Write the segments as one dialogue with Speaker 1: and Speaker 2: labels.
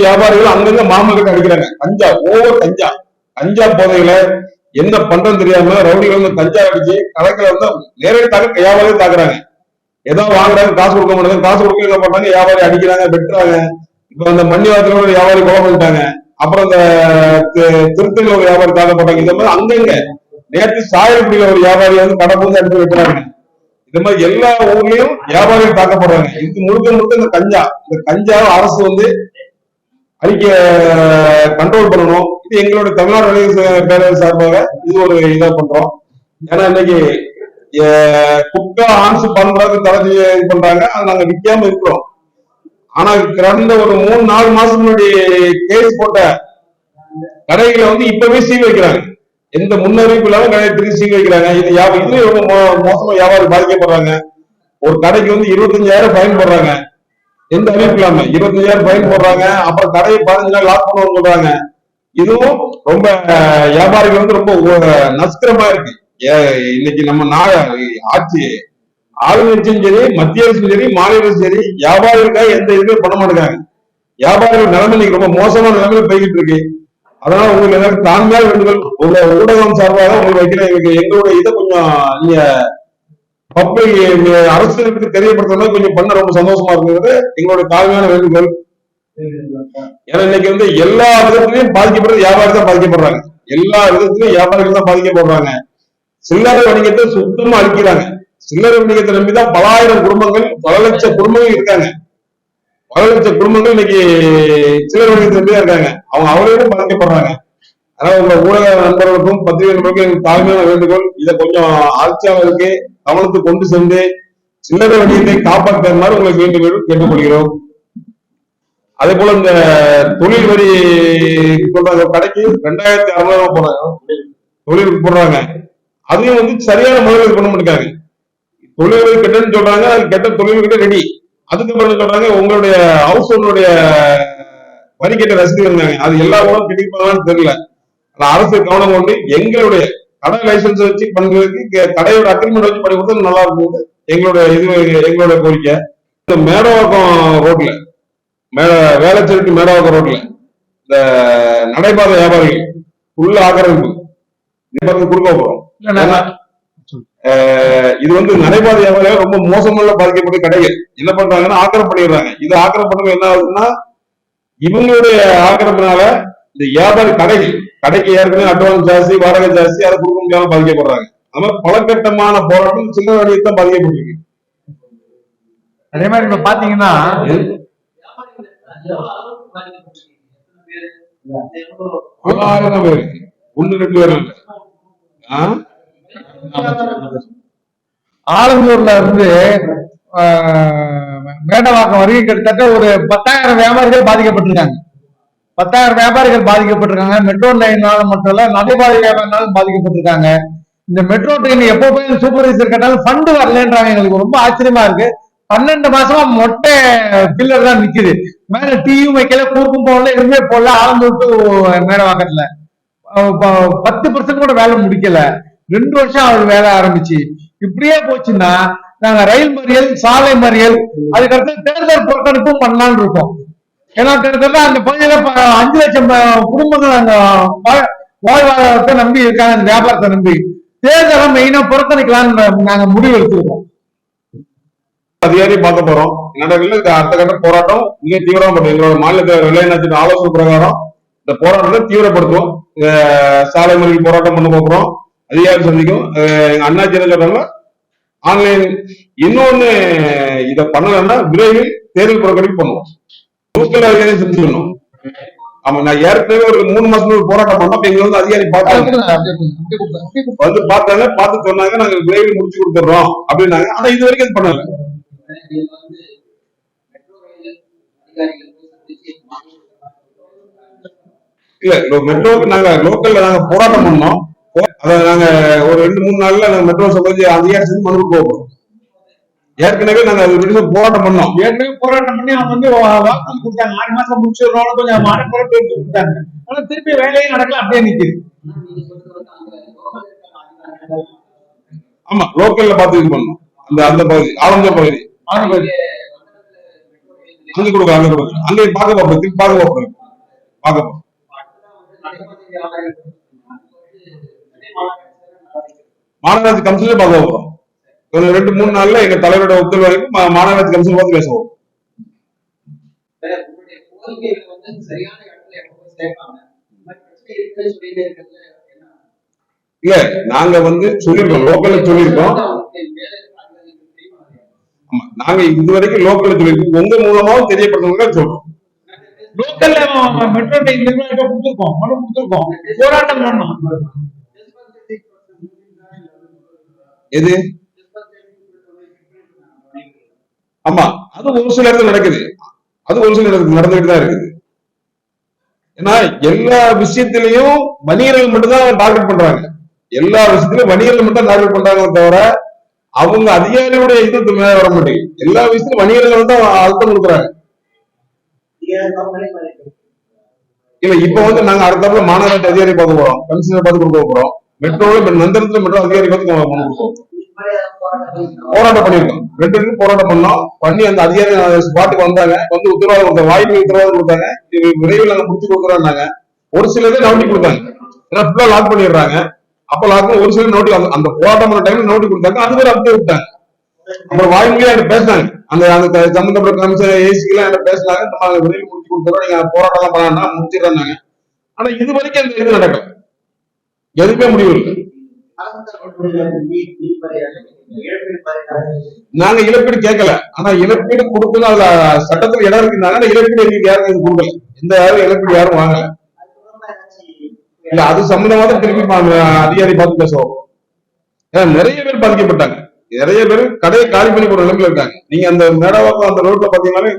Speaker 1: வியாபாரிகள் அங்கங்க மாமல் அடிக்கிறாங்க. கஞ்சா ஓவர் கஞ்சா கஞ்சா போதையில என்ன பண்றதுன்னு தெரியாம ரவுடிகள் வந்து கஞ்சா அடிச்சு கடைகளை வந்து நேரடி தாக்க வியாபாரிகள் தாக்குறாங்க. ஏதோ வாங்குறாங்க காசு கொடுக்க மாட்டாங்க. காசு கொடுக்க என்ன பண்றாங்க? வியாபாரி அடிக்கிறாங்க வெட்டுறாங்க. இப்ப அந்த மண்ணிவாரத்துல ஒரு வியாபாரி கொலை பண்ணிட்டாங்க. அப்புறம் இந்த திருத்தல ஒரு வியாபாரி தாக்கப்பட்டாங்க. இந்த மாதிரி அங்கங்க நேற்று சாயல்குடியில ஒரு வியாபாரி வந்து கடை பூந்து அடிச்சு வைக்கிறாங்க இந்த மாதிரி எல்லா ஊர்லயும் வியாபாரிகள் தாக்கப்படுறாங்க. இது முழுக்க முழுக்க இந்த கஞ்சா. இந்த கஞ்சா அரசு வந்து அழிக்க கண்ட்ரோல் பண்ணணும். இது எங்களுடைய தமிழ்நாடு வணிக பேரவை சார்பாக இது ஒரு இதா பண்றோம். ஏன்னா இன்னைக்கு குக்கா குட்கா ஆன்ஸ் பண்றது தடை இது பண்றாங்க. அதை நாங்க விற்காம இருக்கிறோம். ஆனா கடந்த ஒரு மூணு நாலு மாசம் முன்னாடி கேஸ் போட்ட கடைகளை வந்து இப்பவே சீல் வைக்கிறாங்க. எந்த முன்னறிவிப்பு இல்லாம கடையை திரும்பி சீல் வைக்கிறாங்க. இது வியா- இது ரொம்ப மோ- மோசமா வியாபாரம் பாதிக்கப்படுறாங்க. ஒரு கடைக்கு வந்து இருபத்தஞ்சாயிரம் பயன்படுறாங்க எந்த அறிவிப்பு இல்லாம இருபத்தஞ்சாயிரம் ஃபைன் போடுறாங்க அப்புறம் கடையை பதினஞ்சு நாள் லாக் பண்ணுவோம் சொல்றாங்க. இதுவும் ரொம்ப வியாபாரிகள் வந்து ரொம்ப நஸ்கரமா இருக்கு. ஏ- இன்னைக்கு நம்ம நா ஆட்சி ஆளுநரும் சரி மத்திய அரசும் சரி மாநில அரசும் சரி வியாபாரிகளுக்காக எந்த இதுவுமே பண்ண மாட்டேங்காங்க வியாபாரிகள் நிலைமை இன்னைக்கு ரொம்ப மோசமான நிலைமையில போய்கிட்டு இருக்கு. அதனால உங்களுக்கு எல்லாரும் தாழ்மையாக வேண்டுதல் உங்க ஊடகம் சார்பாக உங்களுக்கு வைக்கிற எங்களுடைய இதை கொஞ்சம் நீங்க பப்ளிக் அரசுக்கு தெரியப்படுத்துறது கொஞ்சம் பண்ண ரொம்ப சந்தோஷமா இருக்கிறது எங்களுடைய தாழ்மையான வேண்டுகோள். ஏன்னா இன்னைக்கு வந்து எல்லா விதத்துலயும் பாதிக்கப்படுறது வியாபாரி தான் பாதிக்கப்படுறாங்க. எல்லா விதத்துலயும் வியாபாரிகள் தான் பாதிக்கப்படுறாங்க. சில்லறை வணிகத்தை சுத்தமா அழிக்கிறாங்க. சில்லறை வணிகத்தை நம்பிதான் பல ஆயிரம் குடும்பங்கள் பல லட்சம் குடும்பங்கள் இருக்காங்க. பல லட்சம் குடும்பங்கள் இன்னைக்கு சில்லறை வணிகத்தை நம்பி தான் இருக்காங்க. அவங்க அவரையும் பாதிக்கப்படுறாங்க. அதனால உங்க ஊடக நண்பர்களுக்கும் பத்திரிகை நண்பர்களுக்கும் எனக்கு தாழ்மையான வேண்டுகோள். இதை கொஞ்சம் ஆட்சியாளருக்கு கவனத்துக்கு கொண்டு சென்று சில்லறை வணிகத்தை காப்பாற்றுமாறு உங்களை வேண்டும் என்று கேட்டுக்கொள்கிறோம். அதே போல இந்த தொழில் வரி சொல்றாங்க கடைக்கு ரெண்டாயிரத்தி அறுநூறு ரூபாய் போடுறாங்க. தொழில் போடுறாங்க. அதையும் வந்து சரியான முறையில் பண்ண மாட்டாங்க தொழில் வரி கெட்டன்னு சொல்றாங்க. அது கெட்ட தொழில் கிட்ட ரெடி அதுக்கப்புறம் சொல்றாங்க உங்களுடைய ஹவுஸ் ஓனருடைய வரி கெட்ட ரசீது இருந்தாங்க அது எல்லா ஊரும் கிடைப்பாங்கன்னு தெரியல. அரசு கவனம் கொண்டு எங்களுடைய கடை லைசன்ஸ் வச்சு பண்றதுக்கு கடையோட அக்ரிமெண்ட் வச்சு பண்ணி கொடுத்தா நல்லா இருக்கும் எங்களுடைய இது எங்களுடைய கோரிக்கை. இந்த மேடவாக்கம் ரோட்ல மே வேளச்சேரி மேடவாக்கம் ரோட்ல இந்த நடைபாதை வியாபாரிகள் உள்ள ஆக்கிரமிப்பு. பக்கம் குறுக்க போறோம். இது வந்து நடைபாதை வியாபாரிகள் ரொம்ப மோசமான பாதிக்கப்பட்ட கடைகள். என்ன பண்றாங்கன்னா ஆக்கிரம் பண்ணிடுறாங்க. இது ஆக்கிரம் பண்ணது என்ன ஆகுதுன்னா இவங்களுடைய ஆக்கிரமினால இந்த வியாபாரி கடைகள் கடைக்கு ஏற்கனவே அட்வான்ஸ் ஜாஸ்தி வாடகை ஜாஸ்தி அதை கொடுக்க முடியாம பாதிக்கப்படுறாங்க அது மாதிரி பலகட்டமான போராட்டம் சின்ன வணிகத்தான் பாதிக்கப்பட்டிருக்கு
Speaker 2: அதே மாதிரி இப்ப பாத்தீங்கன்னா
Speaker 1: பலாயிரம் பேர். ஒண்ணு ரெண்டு பேர்?
Speaker 2: ஆலந்தூர்ல இருந்து மேடவாக்கம் வரைக்கும் கிட்டத்தட்ட ஒரு பத்தாயிரம் வியாபாரிகள் பாதிக்கப்பட்டிருக்காங்க. பத்தாயிரம் வியாபாரிகள் பாதிக்கப்பட்டிருக்காங்க. மெட்ரோ லைனால மட்டும் இல்ல நடைபாதை வியாபாரினாலும் பாதிக்கப்பட்டிருக்காங்க. இந்த மெட்ரோ ட்ரெயின் எப்போ போய் சூப்பர்வைசர் கேட்டாலும் ஃபண்டு வரலன்றாங்க. எங்களுக்கு ரொம்ப ஆச்சரியமா இருக்கு. பன்னெண்டு மாசமா மொட்டை பில்லர் தான் நிக்குது. மேல டீயும் வைக்கல கூர்க்கும் போகல எதுவுமே போடல. ஆலந்தூர் டு மேடவாக்கத்துல பத்து பர்சன்ட் கூட வேலை முடிக்கல. ரெண்டு வருஷம் அவர் வேலை ஆரம்பிச்சு. இப்படியே போச்சுன்னா நாங்க ரயில் மறியல் சாலை மறியல் அதுக்கடுத்து தேர்தல் புறக்கணிப்பும் பண்ணலான்னு இருக்கோம். ஏன்னா கிட்டத்தட்ட அந்த பகுதியில அஞ்சு லட்சம் குடும்பங்கள் அங்க வாழ்வாதாரத்தை நம்பி இருக்காங்க அந்த வியாபாரத்தை நம்பி. தேர்தலை மெயினா புறக்கணிக்கலாம்னு நாங்க முடிவு எடுத்துருக்கோம்.
Speaker 1: அதிகாரி பார்க்க போறோம். நடக்கல இது அடுத்த கட்ட போராட்டம். மிக தீவிரமா பண்ணும் எங்களோட மாநில விளையாட்டு ஆலோசனை பிரகாரம் இந்த போராட்டத்தை தீவிரப்படுத்துவோம். இந்த சாலை மறியல் போராட்டம் பண்ண போகிறோம் அதிகாரி சந்திக்கும். அஹ் எங்க அண்ணாச்சி சொல்றாங்க. ஆன்லைன் இன்னொன்னு இதை பண்ணலன்னா விரைவில் தேர்தல் புறக்கணிப்பு பண்ணுவோம். லோக்கல் அதிகாரி செஞ்சுக்கணும். ஆமா நான் ஏற்கனவே ஒரு மூணு மாசம் ஒரு போராட்டம் பண்ணோம் அப்ப எங்க வந்து அதிகாரி பார்த்தாங்க. வந்து பார்த்தாங்க பார்த்து சொன்னாங்க நாங்க விரைவில் முடிச்சு கொடுத்துறோம் அப்படின்னாங்க. ஆனா இது வரைக்கும் அது பண்ணல. இல்ல மெட்ரோக்கு நாங்க லோக்கல்ல நாங்க போராட்டம் பண்ணோம். அத நாங்க ஒரு ரெண்டு மூணு நாள்ல நாங்க மெட்ரோ சம்பந்தி அதிகாரி செஞ்சு மனு போகிறோம் ஏற்கனவே நாங்க விடுதலை போராட்டம் பண்ணோம்.
Speaker 2: ஏற்கனவே போராட்டம் பண்ணி அவங்க வந்து வாக்குறுதி கொடுத்தாங்க. ஆறு மாசம் முடிச்சிடறோம் கொஞ்சம் மனக்குறை எடுத்து கொடுத்தாங்க. ஆனா திருப்பி வேலையே நடக்கல அப்படியே நிக்குது.
Speaker 1: ஆமா லோக்கல்ல பார்த்து இது பண்ணோம். அந்த அந்த பகுதி ஆலந்த பகுதி. அங்க கொடுக்க அங்க கொடுக்க அங்க பார்க்க போறோம் திருப்பி பார்க்க போறோம் பார்க்க போறோம் மாநகராட்சி கமிஷன்ல பார்க்க போறோம் ஒரு ரெண்டு மூணு நாள்ல எங்க தலைவரோட வரைக்கும் மா- மாநகராட்சி கமிஷன் பார்த்து பேசுவோம். இல்ல நாங்க வந்து சொல்லியிருக்கோம் லோக்கல்ல? ஆமா, நாங்க இதுவரைக்கும் லோக்கல்ல சொல்லியிருக்கோம். உங்க மூலமாவும் தெரியப்படுத்துங்க சொல்றோம்.
Speaker 2: லோக்கல்ல மெட்ரோ ட்ரெயின் நிர்வாகிட்ட கொடுத்துருக்கோம். மனு கொடுத்துருக்கோம். போராட்டம் பண்ணோம்
Speaker 1: எது? ஆமா அது ஒரு சில இடத்துல நடக்குது. அது ஒரு சில இடத்துல நடந்துகிட்டு தான் இருக்குது. ஏன்னா எல்லா விஷயத்திலையும் வணிகர்கள் மட்டும்தான் டார்கெட் பண்றாங்க. எல்லா விஷயத்திலும் வணிகர்கள் மட்டும் டார்கெட் பண்றாங்க தவிர அவங்க அதிகாரியுடைய இது மேல வர மாட்டேங்குது. எல்லா விஷயத்திலும் வணிகர்கள் தான் அழுத்தம் கொடுக்குறாங்க. இல்ல இப்ப வந்து நாங்க அடுத்தாப்புல மாநகராட்சி அதிகாரி பார்க்க போறோம் கமிஷனர் பார்த்து கொடுக்க போறோம். மெட்ரோல இப்ப மெட்ரோ அதிகாரி பார்த்து கொடுக்க கொடுப்போம் போராட்டம் பண்ணிருக்கோம். ரெண்டு பேரும் போராட்டம் பண்ணோம். பண்ணி அந்த அதிகாரி ஸ்பாட்டுக்கு வந்தாங்க. வந்து உத்தரவாதம் கொடுத்தாங்க. வாய்ப்பு உத்தரவாதம் கொடுத்தாங்க. இது விரைவில் நாங்க முடிச்சு கொடுக்குறோம்னாங்க ஒரு சிலதே நோட்டி கொடுத்தாங்க ஏன்னா ஃபுல்லா லாக் பண்ணிடுறாங்க. அப்ப லாக் ஒரு சிலர் நோட்டி அந்த போராட்டம் பண்ண டைம்ல நோட்டி கொடுத்தாங்க. அது பேர் அப்படியே விட்டாங்க. அப்புறம் வாய்மொழியா என்கிட்ட பேசினாங்க? அந்த அந்த சம்பந்தப்பட்ட கமிஷன் ஏசிக்கெல்லாம் என்கிட்ட பேசினாங்க? நம்ம விரைவில் முடிச்சு கொடுத்துறோம். நீங்க போராட்டம் எல்லாம் பண்ணா முடிச்சிடறாங்க ஆனா இது வரைக்கும் அந்த இது நடக்கல. எதுவுமே முடிவு இல்லை. நாங்க இழப்பீடு கேட்கல. ஆனா இழப்பீடு கொடுக்கணும் அதுல சட்டத்துல இடம் இருக்குனால ஆனா இழப்பீடு எங்களுக்கு யாரும் இது கொடுக்கல. எந்த யாரும் இழப்பீடு யாரும் வாங்கல. இல்ல அது சம்பந்தமா தான் திருப்பி பா- அதிகாரி பார்த்து பேசுவோம். ஏன்னா நிறைய பேர் பாதிக்கப்பட்டாங்க. நிறைய பேர் கடையை காலி பண்ணி போற நிலைமையில இருக்காங்க. நீங்க அந்த மேடவாக்கம் அந்த ரோட்ல பாத்தீங்கன்னா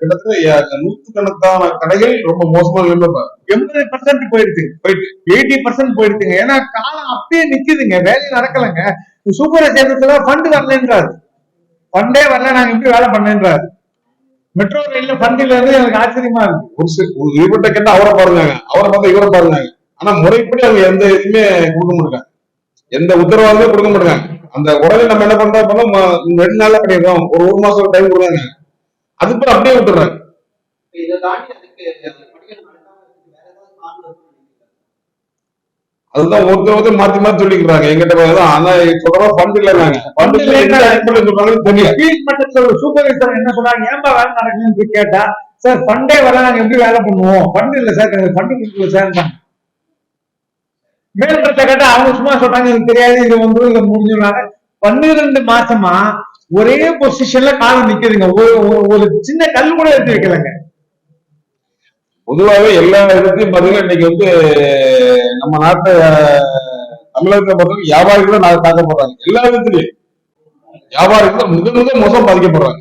Speaker 1: கிட்டத்தட்ட கிட்டத்தட்ட நூத்துக்கணக்கான கடைகள் ரொம்ப மோசமான நிலைமை
Speaker 2: எண்பது பர்சன்ட் போயிடுச்சு.
Speaker 1: போயிட்டு
Speaker 2: எயிட்டி பர்சன்ட் போயிடுச்சுங்க. ஏன்னா காலம் அப்படியே நிக்குதுங்க. வேலை நடக்கலைங்க. Super சேர்ந்ததுல fund வரலன்றாரு. ஃபண்டே வரல. நாங்க எப்படி வேலை பண்ணேன்றாரு. மெட்ரோ ரயில்ல ஃபண்ட் இருந்து எனக்கு ஆச்சரியமா இருக்கு.
Speaker 1: ஒரு சில ஒரு இவர்கிட்ட கேட்டா அவரை பாருங்க. அவரை பார்த்தா இவரை பாருங்க. ஆனா முறைப்படி அவங்க எந்த இதுவுமே கொடுக்க மாட்டாங்க. எந்த உத்தரவாதமே கொடுக்க மாட்டாங்க. அந்த உடனே நம்ம என்ன பண்றோம் அப்படின்னா, ரெண்டு நாள்ல பண்ணிடுறோம் ஒரு ஒரு மாசம் டைம் கொடுங்க அதுக்கு அப்படியே விட்டுறாங்க? அதுதான் ஒருத்தர் ஒருத்தர் மாத்தி மாத்தி சொல்லிக்கிறாங்க எங்கிட்ட தான் ஆனா சொல்றோம் ஃபண்ட் இல்ல நாங்க ஃபண்ட் இல்ல என்ன அடிப்படையில் சொல்றாங்கன்னு தெரியல
Speaker 2: ஃபீல்ட் மட்டத்துல ஒரு சூப்பர்வைசர் என்ன சொன்னாங்க ஏன்பா வேலை நடக்குதுன்னு கேட்டா சார் ஃபண்டே வர நாங்க எப்படி வேலை பண்ணுவோம் ஃபண்ட் இல்ல சார் ஃபண்ட் கொடுக்கல சார் மேல்பட்ட கேட்டா அவங்க சும்மா சொல்றாங்க எனக்கு தெரியாது இது வந்து இதை முடிஞ்சுனாங்க பன்னிரெண்டு மாசமா ஒரே பொசிஷன்ல காலம் நிக்குதுங்க. ஒரு ஒரு- சின்ன கல் கூட எடுத்து வைக்கலங்க.
Speaker 1: பொதுவாகவே எல்லா இடத்தையும் பாத்தீங்கன்னா இன்னைக்கு வந்து நம்ம நாட்டை தமிழகத்தை பொறுத்தவரைக்கும் வியாபாரிகள் நான் தாக்கப்படுறாங்க எல்லா விதத்திலையும் வியாபாரிகள் தான் மிக மிக மோசம் பாதிக்கப்படுறாங்க.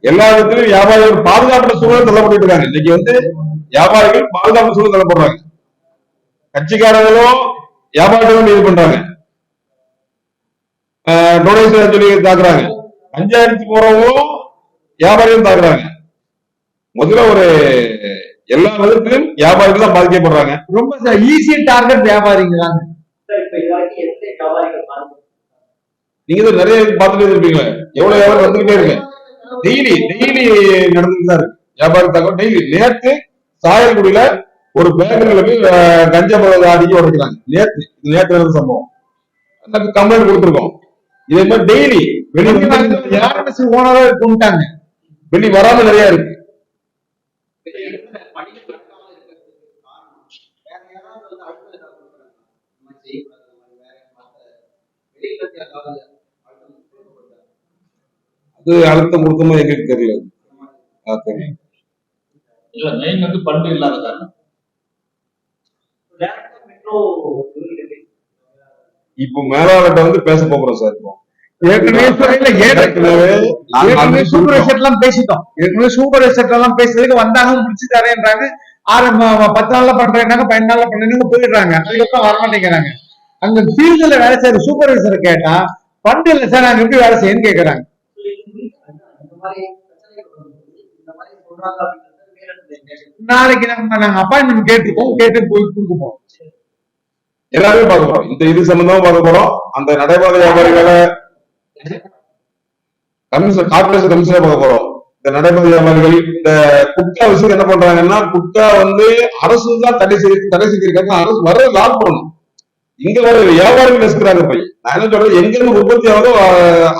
Speaker 1: எல்லா விதத்திலையும் வியாபாரிகள் பாதுகாப்பு சூழல் தள்ளப்பட்டு இருக்காங்க. இன்னைக்கு வந்து வியாபாரிகள் பாதுகாப்பு சூழல் தள்ளப்படுறாங்க. கட்சிக்காரங்களும் வியாபாரிகளும் இது பண்றாங்க. டொனேஷன் சொல்லி தாக்குறாங்க. பஞ்சாயத்து போறவங்களும் வியாபாரிகளும் தாக்குறாங்க. முதல்ல ஒரு எல்லா விதத்திலும் வியாபாரிகள் தான் பாதிக்கப்படுறாங்க.
Speaker 2: ரொம்ப ஈஸி டார்கெட் வியாபாரிங்க தாங்க?
Speaker 1: நீங்க தான் நிறைய பார்த்துட்டே இருப்பீங்களே எவ்வளவு வியாபாரம் வந்துகிட்டே இருக்கு. டெய்லி டெய்லி நடந்துட்டு தான் இருக்கு. வியாபாரி தகவல் டெய்லி. நேத்து சாயல்குடியில ஒரு பேக்கரியில போய் கஞ்சா பழம் அடிக்க உடைக்கிறாங்க. நேத்து இது நேத்து நடந்த சம்பவம். அந்த கம்ப்ளைண்ட் கொடுத்துருக்கோம். இதே மாதிரி டெய்லி வெளி
Speaker 2: ஓனரா கொண்டுட்டாங்க
Speaker 1: வெளி வராம நிறைய இருக்கு? அது அழுத்தம் கொடுத்தமா எங்களுக்கு தெரியல.
Speaker 3: இல்ல மெயின் வந்து பண்டு இல்லாத காரணம்.
Speaker 1: இப்போ மேலாளர்கிட்ட வந்து பேச போகிறோம் சார் இப்போ.
Speaker 2: ஏற்கனவே சூப்பர். செட் எல்லாம் பேசிட்டோம். ஏற்கனவே சூப்பர் செட் எல்லாம் பேசுறதுக்கு வந்தாங்க முடிச்சு தரேன்றாங்க ஆறு பத்து நாள்ல பண்றேன்னாங்க பதினஞ்சு நாள்ல பண்றேன்னு போயிடுறாங்க. அதுக்கப்புறம் வர மாட்டேங்கிறாங்க. அங்க ஃபீல்டுல வேலை செய்யற சூப்பர்வைசர் கேட்டா இல்ல சார் நாங்க எப்படி வேலை செய்யணும்னு கேக்குறாங்க. நாளைக்கு நம்ம நாங்க அப்பாயின்மெண்ட் கேட்டுப்போம். கேட்டு போய் கொடுப்போம்
Speaker 1: எல்லாமே பார்க்க போறோம். இந்த இது சம்பந்தமா பார்க்க போறோம். அந்த நடைபாதை வியாபாரிகளை கமிஷன் கார்பரேஷன் கமிஷனை பார்க்க போறோம். இந்த நடைமுறை வியாபாரிகள் இந்த குட்கா விஷயம் என்ன பண்றாங்கன்னா குட்கா வந்து அரசு தான் தடை செய்து தடை செஞ்சிருக்காங்க. அரசு வர லாக் பண்ணணும். இங்க வர வியாபாரிகள் நசுக்கிறாங்க போய். நான் என்ன சொல்றேன் எங்க இருந்து உற்பத்தி ஆகுதோ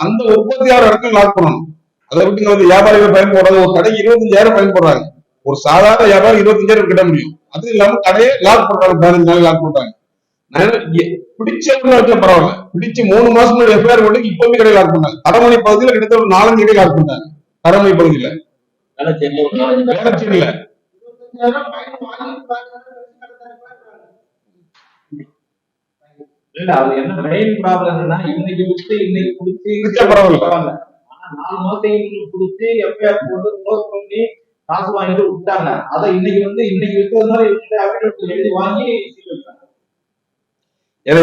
Speaker 1: அந்த உற்பத்தி ஆகிற இடத்துல லாக் பண்ணணும். அதை விட்டு வந்து வியாபாரிகள் பயன் போடுறது ஒரு கடைக்கு இருபத்தஞ்சாயிரம் பயன் போடுறாங்க ஒரு சாதாரண வியாபாரம் இருபத்தஞ்சாயிரம் கிட்ட முடியும். அது இல்லாம கடையே லாக் பண்றாங்க பதினஞ்சு நாள் லாக் பண்றாங்க பிடிச்சவங்க வச்சா பரவாயில்ல. பிடிச்சு மூணு மாசம் எஃப்ஐஆர் பண்ணி இப்பவுமே கடை லாக் பண்ணாங்க கடமணி பகுதியில கிட்டத்தட்ட ஒரு நாலஞ்சு கடை லாக் பண்ணாங்க கடமணி பகுதியில. இல்ல
Speaker 4: அது என்ன மெயின் ப்ராப்ளம்னா இன்னைக்கு விட்டு இன்னைக்கு
Speaker 1: விட்டா பரவாயில்ல.
Speaker 4: ஆனா நாலு மாசம் புடிச்சு எஃப்ஐஆர் போட்டு க்ளோஸ் பண்ணி காசு வாங்கிட்டு விட்டாங்க. அதை இன்னைக்கு வந்து இன்னைக்கு affidavit எழுதி வாங்கி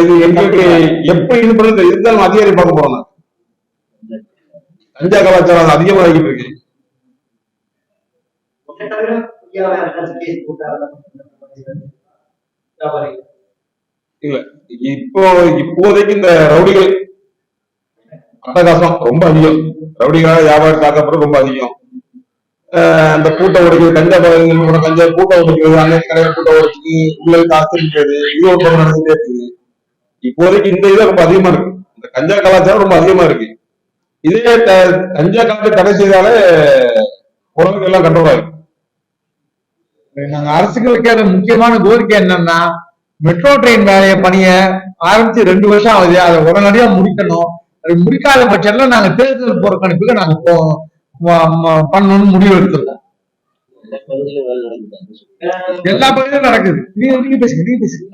Speaker 1: இது எங்களுக்கு எப்படி இது இதுதான் நம்ம அதிகாரி பார்க்க போறோம். கஞ்சா கலாச்சாரம் அது அதிகமா ஆகிட்டு இருக்கு. இல்ல இப்போ இப்போதைக்கு இந்த ரவுடிகள் அட்டகாசம் ரொம்ப அதிகம். ரவுடிகளால வியாபாரம் தாக்கப்படுறது ரொம்ப அதிகம். அந்த கூட்டம் உடைக்கிறது கஞ்சா பகுதியில் கஞ்சா கூட்டம் உடைக்கிறது அன்னைக்கு கடையில கூட்டம் உடைச்சு உள்ள காசு இருக்கிறது இது ஒரு பக்கம் நடந்துட்டே இருக்குது. இப்போதைக்கு இந்த இது ரொம்ப அதிகமா இருக்கு. இந்த கஞ்சா கலாச்சாரம் ரொம்ப அதிகமா இருக்கு. இதே த- கஞ்சா கலாச்சாரம் தடை செய்தாலே உடம்புக்கு எல்லாம் கண்ட்ரோல் ஆகும்
Speaker 2: நாங்க அரசுக்கு வைக்கிற முக்கியமான கோரிக்கை என்னன்னா மெட்ரோ ட்ரெயின் வேலையை பணிய ஆரம்பிச்சு ரெண்டு வருஷம் ஆகுது. அதை உடனடியா முடிக்கணும். அது முடிக்காத பட்சத்துல நாங்க தேர்தல் புறக்கணிப்புக்கு நாங்க போவோம் பண்ணணும்னு முடிவு எடுத்திருக்கோம்
Speaker 3: இந்த பகுதியில நடக்குது
Speaker 2: எல்லா பகுதியிலும் நடக்குது. நீங்க நீங்க பேசுங்க நீங்க பேசுங்க